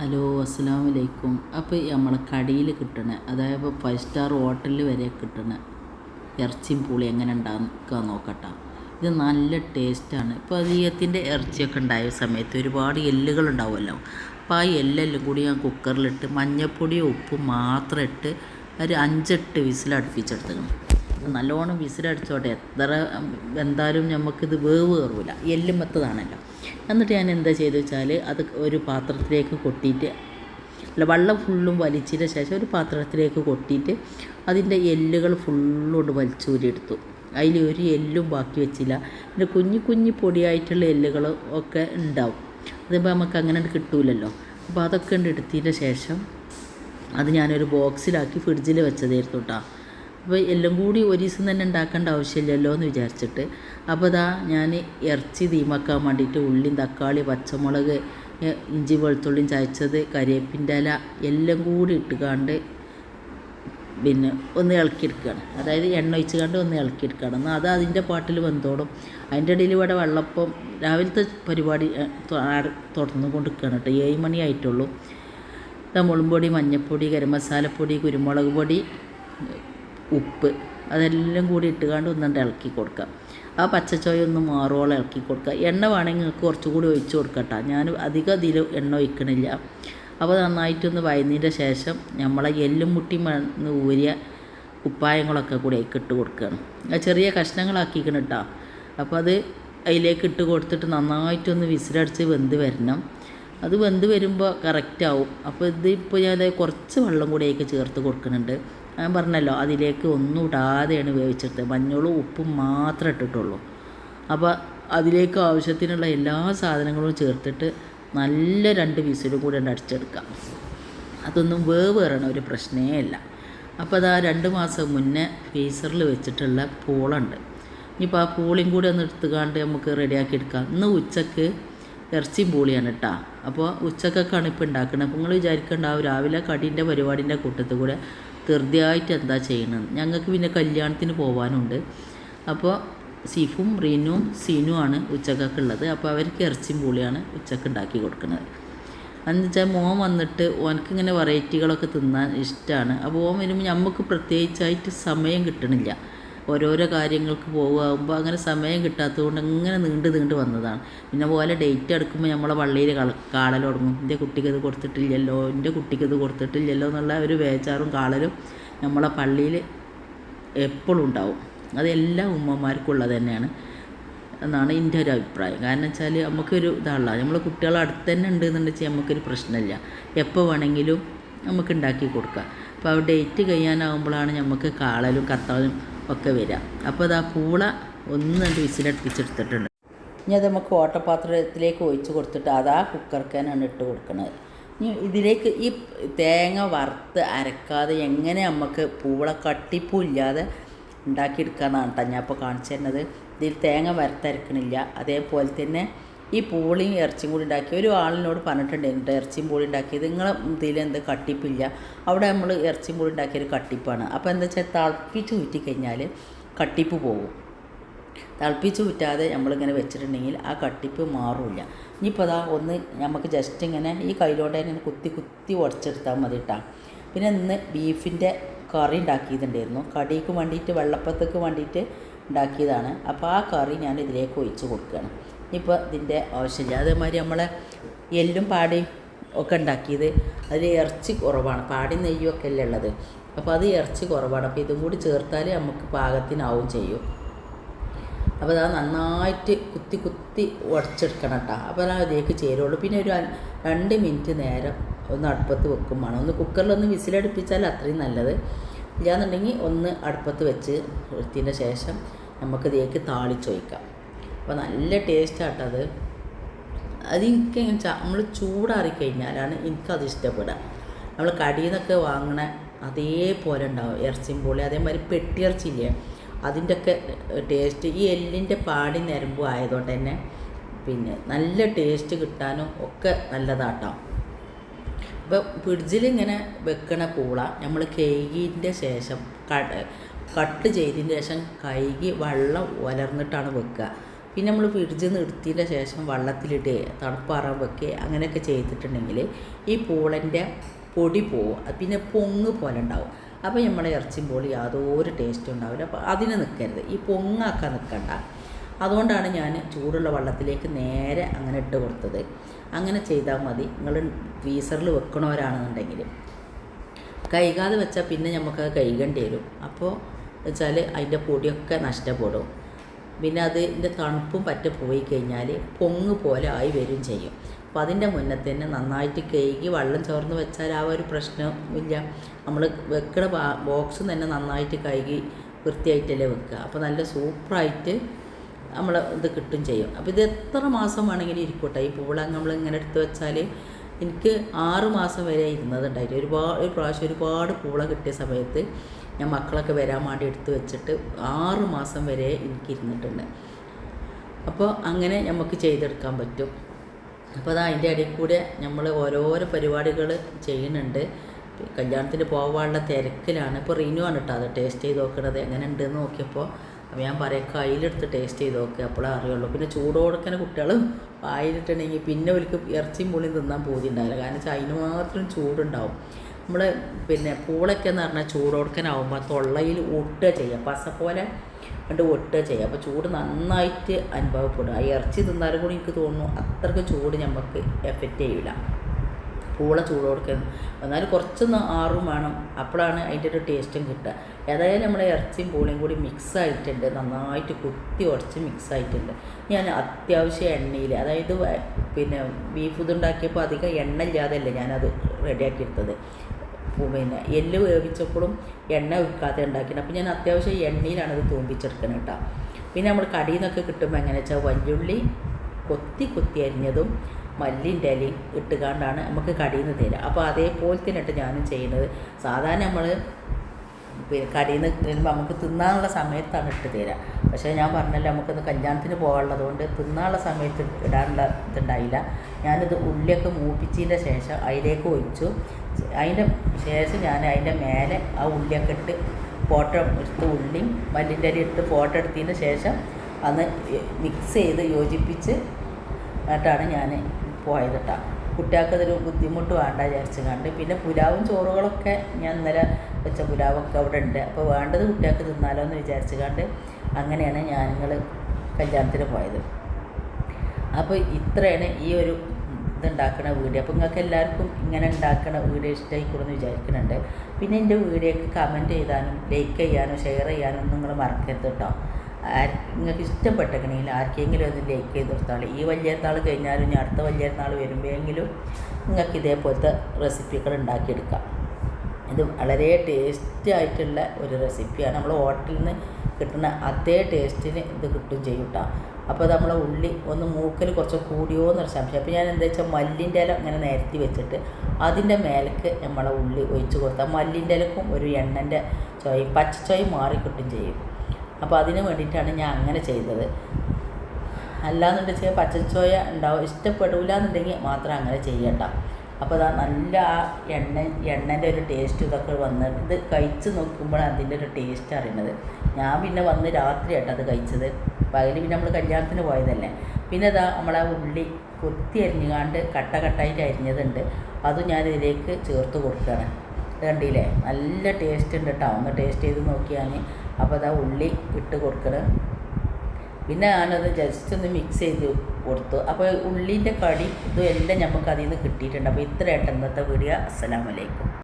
Hello അസ്സാം വലൈക്കും അപ്പോൾ നമ്മൾ കടയിൽ കിട്ടണ അതായത് ഫൈവ് സ്റ്റാർ ഹോട്ടലിൽ വരെ കിട്ടണ ഇറച്ചിയും പുളി എങ്ങനെ ഉണ്ടാക്കുക നോക്കട്ടെ. ഇത് നല്ല ടേസ്റ്റാണ് ഇപ്പോൾ അധികത്തിന്റെ ഇറച്ചിയൊക്കെ ഉണ്ടായ സമയത്ത് ഒരുപാട് എല്ലുകൾ ഉണ്ടാവുമല്ലോ. അപ്പോൾ ആ എല്ലെല്ലാം കൂടി ഞാൻ കുക്കറിലിട്ട് മഞ്ഞൾപ്പൊടിയും ഉപ്പും മാത്രം ഇട്ട് ഒരു അഞ്ചെട്ട് വിസിലടുപ്പിച്ചെടുത്തണം നല്ലോണം വിസിലടിച്ചോട്ടെ. എത്ര എന്തായാലും നമുക്കിത് വേവ് കയറില്ല എല്ലുമത്തതാണല്ലോ എന്നിട്ട് ഞാൻ എന്താ ചെയ്തു വെച്ചാൽ അത് ഒരു പാത്രത്തിലേക്ക് കൊട്ടിയിട്ട് അല്ല വെള്ളം ഫുള്ളും വലിച്ചതിന് ശേഷം ഒരു പാത്രത്തിലേക്ക് കൊട്ടിയിട്ട് അതിന്റെ എല്ലുകൾ ഫുള്ളും കൊണ്ട് വലിച്ചൂരിയെടുത്തു. അതിൽ ഒരു എല്ലും ബാക്കി വെച്ചില്ല. പിന്നെ കുഞ്ഞു കുഞ്ഞു പൊടിയായിട്ടുള്ള എല്ലുകൾ ഒക്കെ ഉണ്ടാവും. അതിപ്പോൾ നമുക്ക് അങ്ങനെ കിട്ടൂലല്ലോ. അപ്പോൾ അതൊക്കെ ഉണ്ട് എടുത്തതിന്റെ ശേഷം അത് ഞാനൊരു ബോക്സിലാക്കി ഫ്രിഡ്ജിൽ വെച്ചതായിരുന്നു കേട്ടോ അപ്പോൾ എല്ലാം കൂടി ഒരു ദിവസം തന്നെ ഉണ്ടാക്കേണ്ട ആവശ്യമില്ലല്ലോ എന്ന് വിചാരിച്ചിട്ട്. അപ്പോൾ ഇതാ ഞാൻ ഇറച്ചി തീമാക്കാൻ വേണ്ടിയിട്ട് ഉള്ളിയും തക്കാളി പച്ചമുളക് ഇഞ്ചി വെളുത്തുള്ളിയും ചതച്ചത് കരിയേപ്പിന്റെ ഇല എല്ലാം കൂടി ഇട്ടുകാണ്ട് പിന്നെ ഒന്ന് ഇളക്കിയെടുക്കുകയാണ്. അതായത് എണ്ണ ഒഴിച്ച് കണ്ട് ഒന്ന് ഇളക്കിയെടുക്കുകയാണ്. എന്നാൽ അത് അതിന്റെ പാട്ടിൽ വെന്തോളും അതിന്റെ ഇടയിൽ ഇവിടെ വെള്ളപ്പം രാവിലത്തെ പരിപാടി തുടർന്നു കൊണ്ടിരിക്കുകയാണ് കേട്ടോ. ഏഴ് മണി ആയിട്ടുള്ളൂ. ഇതാ മുളകുപൊടി മഞ്ഞൾപ്പൊടി ഗരം മസാലപ്പൊടി കുരുമുളക് പൊടി ഉപ്പ്. അതെല്ലാം കൂടി ഇട്ടുകാണ്ട് ഒന്നുണ്ട് ഇളക്കി കൊടുക്കുക. ആ പച്ചച്ചോയ ഒന്ന് മാറോളം ഇളക്കി കൊടുക്കുക. എണ്ണ വേണമെങ്കിൽ നിങ്ങൾക്ക് കുറച്ചുകൂടി ഒഴിച്ചു കൊടുക്കട്ടോ. ഞാൻ അധികം അതിൽ എണ്ണ ഒഴിക്കണില്ല. അപ്പോൾ നന്നായിട്ടൊന്ന് വയന്നതിന്റെ ശേഷം നമ്മളെ എല്ലും മുട്ടി മണ്ണ് ഊരിയ കുപ്പായങ്ങളൊക്കെ കൂടി അതിലേക്ക് ഇട്ട് കൊടുക്കുകയാണ്. ആ ചെറിയ കഷ്ണങ്ങളാക്കിക്കണം കേട്ടോ അപ്പോൾ അത് അതിലേക്ക് ഇട്ട് കൊടുത്തിട്ട് നന്നായിട്ടൊന്ന് വിസിലടിച്ച് വെന്ത് വരണം. അത് വെന്ത് വരുമ്പോൾ കറക്റ്റാവും അപ്പോൾ ഇത് ഇപ്പോൾ ഞാൻ കുറച്ച് വെള്ളം കൂടി അതിലേക്ക് ചേർത്ത് കൊടുക്കുന്നുണ്ട്. ഞാൻ പറഞ്ഞല്ലോ അതിലേക്ക് ഒന്നും ഇടാതെയാണ് വേവിച്ചെടുത്തത്. മഞ്ഞളും ഉപ്പും മാത്രം ഇട്ടിട്ടുള്ളൂ. അപ്പോൾ അതിലേക്ക് ആവശ്യത്തിനുള്ള എല്ലാ സാധനങ്ങളും ചേർത്തിട്ട് നല്ല രണ്ട് വിസിലും കൂടി ഉണ്ട് അടിച്ചെടുക്കാം. അതൊന്നും വേവ് കയറണ ഒരു പ്രശ്നേ അല്ല. അപ്പോൾ അതാ രണ്ട് മാസം മുന്നേ ഫ്രീസറിൽ വെച്ചിട്ടുള്ള പൂളുണ്ട്. ഇനിയിപ്പോൾ ആ പൂളിയും കൂടി ഒന്ന് എടുത്തുകാണ്ട് നമുക്ക് റെഡിയാക്കി എടുക്കാം. ഇന്ന് ഉച്ചയ്ക്ക് ഇറച്ചിയും പൂളിയാണ് കേട്ടോ അപ്പോൾ ഉച്ചക്കൊക്കെയാണ് ഇപ്പോൾ ഉണ്ടാക്കുന്നത് അപ്പോൾ നിങ്ങൾ വിചാരിക്കണ്ടാവും രാവിലെ കടീന്റെ പരിപാടിന്റെ കൂട്ടത്തിൽ കൂടെ ധൃതിയായിട്ട് എന്താ ചെയ്യണം ഞങ്ങൾക്ക് പിന്നെ കല്യാണത്തിന് പോകാനുണ്ട് അപ്പോൾ സിഫും റീനും സീനും ആണ് ഉച്ചക്കൊക്കെ ഉള്ളത് അപ്പോൾ അവർക്ക് ഇറച്ചിയും പൂളിയാണ് ഉച്ചയ്ക്ക് ഉണ്ടാക്കി കൊടുക്കുന്നത്. എന്നുവെച്ചാൽ മോൻ വന്നിട്ട് ഓനക്ക് ഇങ്ങനെ വെറൈറ്റികളൊക്കെ തിന്നാൻ ഇഷ്ടമാണ് അപ്പോൾ ഓൻ വരുമ്പോൾ നമുക്ക് പ്രത്യേകിച്ചായിട്ട് സമയം കിട്ടണില്ല. ഓരോരോ കാര്യങ്ങൾക്ക് പോകുമ്പോൾ അങ്ങനെ സമയം കിട്ടാത്തതുകൊണ്ട് അങ്ങനെ നീണ്ട് നീണ്ട് വന്നതാണ്. പിന്നെ പോലെ ഡേറ്റ് എടുക്കുമ്പോൾ നമ്മളെ പള്ളിയിൽ കള കാളൽ തുടങ്ങും. എന്റെ കുട്ടിക്ക് ഇത് കൊടുത്തിട്ടില്ലല്ലോ എന്റെ കുട്ടിക്ക് ഇത് കൊടുത്തിട്ടില്ലല്ലോ എന്നുള്ള ഒരു വേച്ചാറും കാളലും നമ്മളെ പള്ളിയിൽ എപ്പോഴും ഉണ്ടാവും. അതെല്ലാ ഉമ്മമാർക്കും ഉള്ളത് തന്നെയാണ് എന്നാണ് എന്റെ ഒരു അഭിപ്രായം. കാരണം വെച്ചാൽ നമുക്കൊരു ഇതാണല്ലോ നമ്മൾ കുട്ടികൾ അടുത്ത് തന്നെ ഉണ്ടെന്നുണ്ടെങ്കിൽ നമുക്കൊരു പ്രശ്നമില്ല. എപ്പോൾ വേണമെങ്കിലും നമുക്ക് ഉണ്ടാക്കി കൊടുക്കാം. അപ്പോൾ ഡേറ്റ് കഴിയാനാവുമ്പോഴാണ് നമുക്ക് കാളലും കത്തലും ഒക്കെ വരിക. അപ്പോൾ അത് ആ പൂള ഒന്ന് രണ്ട് വിസിലടുപ്പിച്ചെടുത്തിട്ടുണ്ട്. ഇനി അത് നമുക്ക് ഓട്ടപാത്രത്തിലേക്ക് ഒഴിച്ച് കൊടുത്തിട്ട് അതാ കുക്കർക്കാനാണ് ഇട്ട് കൊടുക്കുന്നത് ഇനി ഇതിലേക്ക് ഈ തേങ്ങ വറുത്ത് അരക്കാതെ എങ്ങനെ നമുക്ക് പൂള കട്ടിപ്പൂല്ലാതെ ഉണ്ടാക്കിയെടുക്കാമെന്നാണ് കേട്ടോ ഞാൻ ഇപ്പോൾ കാണിച്ചു തരുന്നത്. ഇതിൽ തേങ്ങ വറുത്തരക്കണില്ല. അതേപോലെ തന്നെ ഈ പൂളിയും ഇറച്ചിയും കൂടി ഉണ്ടാക്കി. ഒരു ആളിനോട് പറഞ്ഞിട്ടുണ്ടായിരുന്നു ഇറച്ചിയും പൂളി ഉണ്ടാക്കിയത്. നിങ്ങളെ ഇതിൽ എന്ത് കട്ടിപ്പില്ല. അവിടെ നമ്മൾ ഇറച്ചിയും പൂളി ഉണ്ടാക്കിയൊരു കട്ടിപ്പാണ്. അപ്പോൾ എന്താ വെച്ചാൽ തിളപ്പിച്ച് ഊറ്റിക്കഴിഞ്ഞാൽ കട്ടിപ്പ് പോകും. തിളപ്പിച്ച് ഊറ്റാതെ നമ്മളിങ്ങനെ വെച്ചിട്ടുണ്ടെങ്കിൽ ആ കട്ടിപ്പ് മാറില്ല. ഇനിയിപ്പോൾ അതാ ഒന്ന് നമുക്ക് ജസ്റ്റ് ഇങ്ങനെ ഈ കയ്യിലോട്ട് തന്നെ കുത്തി കുത്തി ഉടച്ചെടുത്താൽ മതി കേട്ടോ പിന്നെ ഇന്ന് ബീഫിന്റെ കറി ഉണ്ടാക്കിയിട്ടുണ്ടായിരുന്നു. കടിക്ക് വേണ്ടിയിട്ട് വെള്ളപ്പത്തേക്ക് വേണ്ടിയിട്ട് ഉണ്ടാക്കിയതാണ്. അപ്പോൾ ആ കറി ഞാൻ ഇതിലേക്ക് ഒഴിച്ച് കൊടുക്കുകയാണ്. ഇപ്പോൾ ഇതിന്റെ ആവശ്യമില്ല. അതേമാതിരി നമ്മൾ എല്ലും പാടി ഒക്കെ ഉണ്ടാക്കിയത് അതിൽ ഇറച്ചി കുറവാണ്. പാടി നെയ്യൊക്കെ അല്ലേ ഉള്ളത്. അപ്പോൾ അത് ഇറച്ചി കുറവാണ്. അപ്പോൾ ഇതും കൂടി ചേർത്താൽ നമുക്ക് പാകത്തിനാവും ചെയ്യും. അപ്പോൾ അത് നന്നായിട്ട് കുത്തി കുത്തി ഉടച്ചെടുക്കണം കേട്ടോ. അപ്പോൾ അത് അതിലേക്ക് ചേരുള്ളൂ. പിന്നെ ഒരു രണ്ട് മിനിറ്റ് നേരം ഒന്ന് അടുപ്പത്ത് വെക്കും വേണം. ഒന്ന് കുക്കറിലൊന്ന് വിസിലടുപ്പിച്ചാൽ അത്രയും നല്ലത്. ഇല്ലാന്നുണ്ടെങ്കിൽ ഒന്ന് അടുപ്പത്ത് വെച്ച് എടുത്തതിന്റെ ശേഷം നമുക്ക് ഇതിലേക്ക് താളിച്ചൊഴിക്കാം. അപ്പോൾ നല്ല ടേസ്റ്റാട്ടോ അത്. വെച്ചാൽ നമ്മൾ ചൂടാറി കഴിഞ്ഞാലാണ് എനിക്കത് ഇഷ്ടപ്പെടുക. നമ്മൾ കടിയിൽ വാങ്ങണ അതേപോലെ ഉണ്ടാവും ഇറച്ചിയും പൊളി അതേമാതിരി പെട്ടിയിറച്ചില്ലേ അതിന്റെ ഒക്കെ ടേസ്റ്റ് ഈ എല്ലിന്റെ പാടി നരമ്പും ആയതുകൊണ്ട് തന്നെ പിന്നെ നല്ല ടേസ്റ്റ് കിട്ടാനും ഒക്കെ നല്ലതാട്ടോ. ഇപ്പോൾ ഫ്രിഡ്ജിൽ ഇങ്ങനെ വെക്കണ പൂള നമ്മൾ കഴുകിന്റെ ശേഷം കട്ട് ചെയ്തതിന് ശേഷം കഴുകി വെള്ളം ഉലർന്നിട്ടാണ് വെക്കുക. പിന്നെ നമ്മൾ ഫ്രിഡ്ജിൽ നിന്ന് ശേഷം വള്ളത്തിലിട്ട് തണുപ്പാറാൻ വെക്കുക അങ്ങനെയൊക്കെ ചെയ്തിട്ടുണ്ടെങ്കിൽ ഈ പൂളന്റെ പൊടി പോവും. പിന്നെ പൊങ്ങ് പോലെ ഉണ്ടാവും. അപ്പോൾ നമ്മളെ ഇറച്ചിയും പോളി യാതൊരു ടേസ്റ്റും ഉണ്ടാവില്ല. അപ്പോൾ അതിന് നിൽക്കരുത് ഈ പൊങ്ങാക്കാൻ നിൽക്കണ്ട അതുകൊണ്ടാണ് ഞാൻ ചൂടുള്ള വള്ളത്തിലേക്ക് നേരെ അങ്ങനെ ഇട്ട് കൊടുത്തത്. അങ്ങനെ ചെയ്താൽ മതി. നിങ്ങൾ ഫ്രീസറിൽ വെക്കണവരാണെന്നുണ്ടെങ്കിൽ കൈകാതെ വെച്ചാൽ പിന്നെ നമുക്ക് കൈകണ്ടി വരും. അപ്പോൾ വെച്ചാൽ അതിന്റെ പൊടിയൊക്കെ നഷ്ടപ്പെടും. പിന്നെ അതിന്റെ തണുപ്പും പറ്റ പോയി കഴിഞ്ഞാൽ പൊങ്ങ് പോലെ ആയി വരും ചെയ്യും. അപ്പോൾ അതിന്റെ മുന്നേ തന്നെ നന്നായിട്ട് കഴുകി വെള്ളം ചോർന്ന് വെച്ചാൽ ആ ഒരു പ്രശ്നമില്ല നമ്മൾ വെക്കണ ബോക്സ് തന്നെ നന്നായിട്ട് കഴുകി വൃത്തിയായിട്ടല്ലേ വെക്കുക. അപ്പോൾ നല്ല സൂപ്പറായിട്ട് നമ്മൾ ഇത് കിട്ടും ചെയ്യും. അപ്പോൾ ഇത് എത്ര മാസം വേണമെങ്കിലും ഇരിക്കട്ടെ? ഈ പൂള നമ്മൾ ഇങ്ങനെ എടുത്ത് വെച്ചാൽ എനിക്ക് ആറ് മാസം വരെ ഇരുന്നതുണ്ടായിട്ട് ഒരുപാട് ഒരു പ്രാവശ്യം ഒരുപാട് പൂള കിട്ടിയ സമയത്ത് ഞാൻ മക്കളൊക്കെ വരാൻ വേണ്ടി എടുത്തു വെച്ചിട്ട് ആറ് മാസം വരെ എനിക്ക് ഇരുന്നിട്ടുണ്ട്. അപ്പോൾ അങ്ങനെ നമുക്ക് ചെയ്തെടുക്കാൻ പറ്റും. അപ്പോൾ അത് അതിന്റെ ഇടയിൽ കൂടെ നമ്മൾ ഓരോരോ പരിപാടികൾ ചെയ്യുന്നുണ്ട്. കല്യാണത്തിന് പോകാനുള്ള തിരക്കിലാണ്. ഇപ്പോൾ റിന്യൂ ആണ് കേട്ടോ അത് ടേസ്റ്റ് ചെയ്ത് നോക്കണത്. എങ്ങനെ ഉണ്ടെന്ന് നോക്കിയപ്പോൾ അപ്പോൾ ഞാൻ പറയാം കയ്യിലെടുത്ത് ടേസ്റ്റ് ചെയ്ത് നോക്കുക അപ്പോഴേ അറിയുള്ളൂ. പിന്നെ ചൂടോടക്കനെ കുട്ടികൾ വായിലിട്ടുണ്ടെങ്കിൽ പിന്നെ ഒരിക്കൽ ഇറച്ചിയും പുളിയും തിന്നാൻ പോതിണ്ടാവില്ല കാരണം വെച്ചാൽ അതിന് മാത്രം ചൂടുണ്ടാവും. നമ്മൾ പിന്നെ പൂളൊക്കെ എന്ന് പറഞ്ഞാൽ ചൂടോടക്കനാവുമ്പോൾ തൊള്ളയിൽ ഒട്ടുക ചെയ്യുക പസ പോലെ കണ്ട് ഒട്ടുക ചെയ്യുക അപ്പോൾ ചൂട് നന്നായിട്ട് അനുഭവപ്പെടും. ആ ഇറച്ചി തിന്നാലും കൂടി എനിക്ക് തോന്നുന്നു അത്രയ്ക്ക് ചൂട് നമുക്ക് എഫക്റ്റ് ചെയ്യില്ല പൂള കൊടുക്കുന്നത് എന്നാൽ കുറച്ചൊന്ന് ആറും വേണം. അപ്പോഴാണ് അതിന്റെ ഒരു ടേസ്റ്റും കിട്ടുക. ഏതായാലും നമ്മുടെ ഇറച്ചിയും പൂളയും കൂടി മിക്സ് ആയിട്ടുണ്ട്. നന്നായിട്ട് കുത്തി ഉടച്ച് മിക്സ് ആയിട്ടുണ്ട്. ഞാൻ അത്യാവശ്യം എണ്ണയിൽ അതായത് പിന്നെ ബീഫ് ഇതുണ്ടാക്കിയപ്പോൾ അധികം എണ്ണ ഇല്ലാതെയല്ല ഞാനത് റെഡിയാക്കി എടുത്തത് പു- പിന്നെ എല്ല് വേവിച്ചപ്പോഴും എണ്ണ ഒഴിക്കാതെ ഉണ്ടാക്കിയത്. അപ്പോൾ ഞാൻ അത്യാവശ്യം എണ്ണയിലാണ് ഇത് കേട്ടോ. പിന്നെ നമ്മൾ കടിയിൽ നിന്നൊക്കെ കിട്ടുമ്പോൾ എങ്ങനെയാ വെച്ചാൽ വല്യുള്ളി കൊത്തി കൊത്തി അരിഞ്ഞതും മല്ലിന്റെ ഇലയും ഇട്ടുകൊണ്ടാണ് നമുക്ക് കടിയിൽ നിന്ന് തരിക. അപ്പോൾ അതേപോലെ തന്നെ ഇട്ട് ഞാനും ചെയ്യുന്നത്. സാധാരണ നമ്മൾ പിന്നെ കടിയിൽ നിന്ന് വരുമ്പോൾ നമുക്ക് തിന്നാനുള്ള സമയത്താണ് ഇട്ട് തരിക. പക്ഷേ ഞാൻ പറഞ്ഞല്ലോ നമുക്കൊന്ന് കല്യാണത്തിന് പോകാനുള്ളത് കൊണ്ട് തിന്നാനുള്ള സമയത്ത് ഇടാനുള്ള ഇതുണ്ടായില്ല. ഞാനിത് ഉള്ളിയൊക്കെ മൂപ്പിച്ചതിന്റെ ശേഷം അതിലേക്ക് ഒഴിച്ചു. അതിന്റെ ശേഷം ഞാൻ അതിന്റെ മേലെ ആ ഉള്ളിയൊക്കെ ഇട്ട് ഫോട്ടോ എടുത്ത് ഉള്ളിയും മല്ലിന്റെ ഇല ഇട്ട് ഫോട്ടോ എടുത്തതിന് ശേഷം അന്ന് മിക്സ് ചെയ്ത് യോജിപ്പിച്ച് ആയിട്ടാണ് ഞാൻ പോയത് കേട്ടോ കുട്ടികൾക്കതൊരു ബുദ്ധിമുട്ട് വേണ്ട വിചാരിച്ച് കണ്ട് പിന്നെ പുലാവും ചോറുകളൊക്കെ ഞാൻ ഇന്നലെ വെച്ച പുലാവൊക്കെ അവിടെ ഉണ്ട് അപ്പോൾ വേണ്ടത് കുട്ടികൾക്ക് തിന്നാലോ എന്ന് വിചാരിച്ച് കണ്ട് അങ്ങനെയാണ് ഞാനുങ്ങൾ കല്യാണത്തിന് പോയത്. അപ്പോൾ ഇത്രയാണ് ഈ ഒരു ഇതുണ്ടാക്കണ വീഡിയോ. അപ്പോൾ നിങ്ങൾക്ക് എല്ലാവർക്കും ഇങ്ങനെ ഉണ്ടാക്കണ വീഡിയോ ഇഷ്ടമായിക്കൂടെന്ന് വിചാരിക്കുന്നുണ്ട്. പിന്നെ എന്റെ വീഡിയോക്ക് കമന്റ് ചെയ്താനും ലൈക്ക് ചെയ്യാനും ഷെയർ ചെയ്യാനും നിങ്ങൾ മറക്കരുത് കേട്ടോ ആര് നിങ്ങൾക്ക് ഇഷ്ടപ്പെട്ടെങ്കിൽ ആർക്കെങ്കിലും അത് ലൈക്ക് ചെയ്ത് കൊടുത്താൽ ഈ വലിയത്താൾ കഴിഞ്ഞാലും ഇനി അടുത്ത വലിയത്താൾ വരുമ്പോഴെങ്കിലും നിങ്ങൾക്ക് ഇതേപോലത്തെ റെസിപ്പികൾ ഉണ്ടാക്കിയെടുക്കാം. ഇത് വളരെ ടേസ്റ്റി ആയിട്ടുള്ള ഒരു റെസിപ്പിയാണ് നമ്മൾ ഹോട്ടലിൽ നിന്ന് കിട്ടുന്ന അതേ ടേസ്റ്റിന് ഇത് കിട്ടും ചെയ്യും അപ്പോൾ നമ്മളെ ഉള്ളി ഒന്ന് മൂക്കൽ കുറച്ച് കൂടിയോ എന്നൊരു സംശയം. അപ്പോൾ ഞാൻ എന്താ വെച്ചാൽ മല്ലിന്റെ ഇല ഇങ്ങനെ നിരത്തി വെച്ചിട്ട് അതിന്റെ മേലേക്ക് നമ്മളെ ഉള്ളി ഒഴിച്ച് കൊടുത്താൽ മല്ലിന്റെ ഇലക്കും ഒരു എണ്ണന്റെ ചോയ പച്ചച്ചോയ മാറി കിട്ടും ചെയ്യും. അപ്പോൾ അതിന് വേണ്ടിയിട്ടാണ് ഞാൻ അങ്ങനെ ചെയ്തത്. അല്ലാന്നുണ്ടെങ്കിൽ പച്ചച്ചോയ ഉണ്ടാവും. ഇഷ്ടപ്പെടില്ല എന്നുണ്ടെങ്കിൽ മാത്രം അങ്ങനെ ചെയ്യണ്ട അപ്പോൾ അതാ നല്ല ആ എണ്ണ എണ്ണന്റെ ഒരു ടേസ്റ്റ് ഇതൊക്കെ വന്ന് ഇത് കഴിച്ച് നോക്കുമ്പോൾ അതിന്റെ ഒരു ടേസ്റ്റ് അറിയുന്നത്. ഞാൻ പിന്നെ വന്ന് രാത്രി ആട്ടോ അത് കഴിച്ചത്. പകൽ പിന്നെ നമ്മൾ കല്യാണത്തിന് പോയതല്ലേ. പിന്നെ ഇതാ നമ്മളെ ഉള്ളി കൊത്തി അരിഞ്ഞുകാണ്ട് കട്ട കട്ടായിട്ട് അരിഞ്ഞതുണ്ട്. അതും ഞാൻ ഇതിലേക്ക് ചേർത്ത് കൊടുക്കുകയാണ്. കണ്ടില്ലേ? നല്ല ടേസ്റ്റ് ഉണ്ട് കേട്ടോ ഒന്ന് ടേസ്റ്റ് ചെയ്ത് നോക്കിയാൽ അപ്പോൾ അതാ ഉള്ളി ഇട്ട് കൊടുക്കണം. പിന്നെ ഞാനത് ജസ്റ്റ് ഒന്ന് മിക്സ് ചെയ്ത് കൊടുത്തു. അപ്പോൾ ഉള്ളിന്റെ കടി ഇതും എല്ലാം നമുക്ക് അതിൽ നിന്ന് കിട്ടിയിട്ടുണ്ട് അപ്പോൾ ഇത്രയായിട്ട് ഇന്നത്തെ വീഡിയോ. അസ്സലാമലൈക്കും